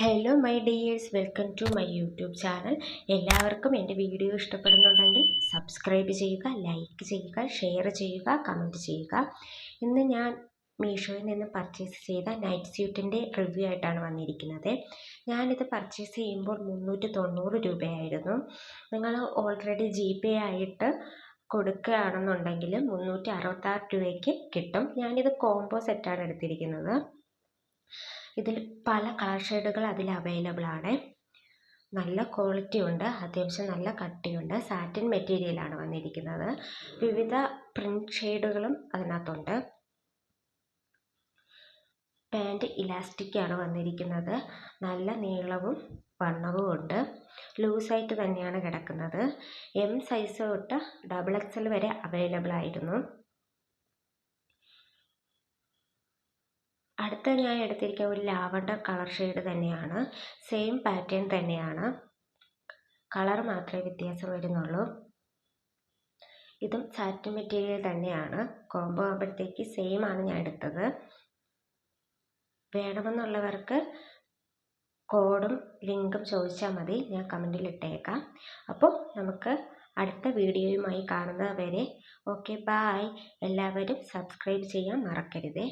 Hello my dears welcome to my YouTube channel എല്ലാവർക്കും എന്റെ video ഇഷ്ടപ്പെടുന്നുണ്ടെങ്കിൽ സബ്സ്ക്രൈബ് ചെയ്യുക ലൈക്ക് ചെയ്യുക ഷെയർ ചെയ്യുക കമന്റ് ചെയ്യുക. ഇന്ന് ഞാൻ മീഷോയിൽ നിന്ന് പർച്ചേസ് ചെയ്ത നൈറ്റ് സ്യൂട്ടിന്റെ റിവ്യൂ ആയിട്ടാണ് വന്നിരിക്കുന്നത്. ഞാനിത് പർച്ചേസ് ചെയ്യുമ്പോൾ മുന്നൂറ്റി തൊണ്ണൂറ് രൂപയായിരുന്നു. നിങ്ങൾ ഓൾറെഡി ജി പേ ആയിട്ട് കൊടുക്കുകയാണെന്നുണ്ടെങ്കിൽ മുന്നൂറ്റി അറുപത്താറ് രൂപയ്ക്ക് കിട്ടും. ഞാനിത് കോംബോ സെറ്റാണ് എടുത്തിരിക്കുന്നത്. ഇതിൽ പല കളർ ഷെയ്ഡുകൾ അതിൽ അവൈലബിൾ ആണ്. നല്ല ക്വാളിറ്റി ഉണ്ട്. അത്യാവശ്യം നല്ല കട്ടിയുണ്ട്. സാറ്റിൻ മെറ്റീരിയലാണ് വന്നിരിക്കുന്നത്. വിവിധ പ്രിന്റ് ഷെയ്ഡുകളും അതിനകത്തുണ്ട്. പാന്റ് ഇലാസ്റ്റിക്കാണ് വന്നിരിക്കുന്നത്. നല്ല നീളവും വണ്ണവും ഉണ്ട്. ലൂസായിട്ട് തന്നെയാണ് കിടക്കുന്നത്. എം സൈസ് തൊട്ട് ഡബിൾ എക്സൽ വരെ അവൈലബിൾ ആയിരുന്നു. അടുത്ത ഞാൻ എടുത്തിരിക്കുന്ന ഒരു ലാവണ്ടർ കളർ ഷെയ്ഡ് തന്നെയാണ്. സെയിം പാറ്റേൺ തന്നെയാണ്. കളർ മാത്രമേ വ്യത്യാസം വരുന്നുള്ളൂ. ഇതും സാറ്റിൻ മെറ്റീരിയൽ തന്നെയാണ്. കോംബോ ആകുമ്പോഴത്തേക്ക് സെയിം ആണ് ഞാൻ എടുത്തത്. വേണമെന്നുള്ളവർക്ക് കോഡും ലിങ്കും ചോദിച്ചാൽ മതി. ഞാൻ കമന്റിൽ ഇട്ടേക്കാം. അപ്പോൾ നമുക്ക് അടുത്ത വീഡിയോയുമായി കാണുന്നത് വരെ ഓക്കെ ബായ് എല്ലാവരും സബ്സ്ക്രൈബ് ചെയ്യാൻ മറക്കരുതേ.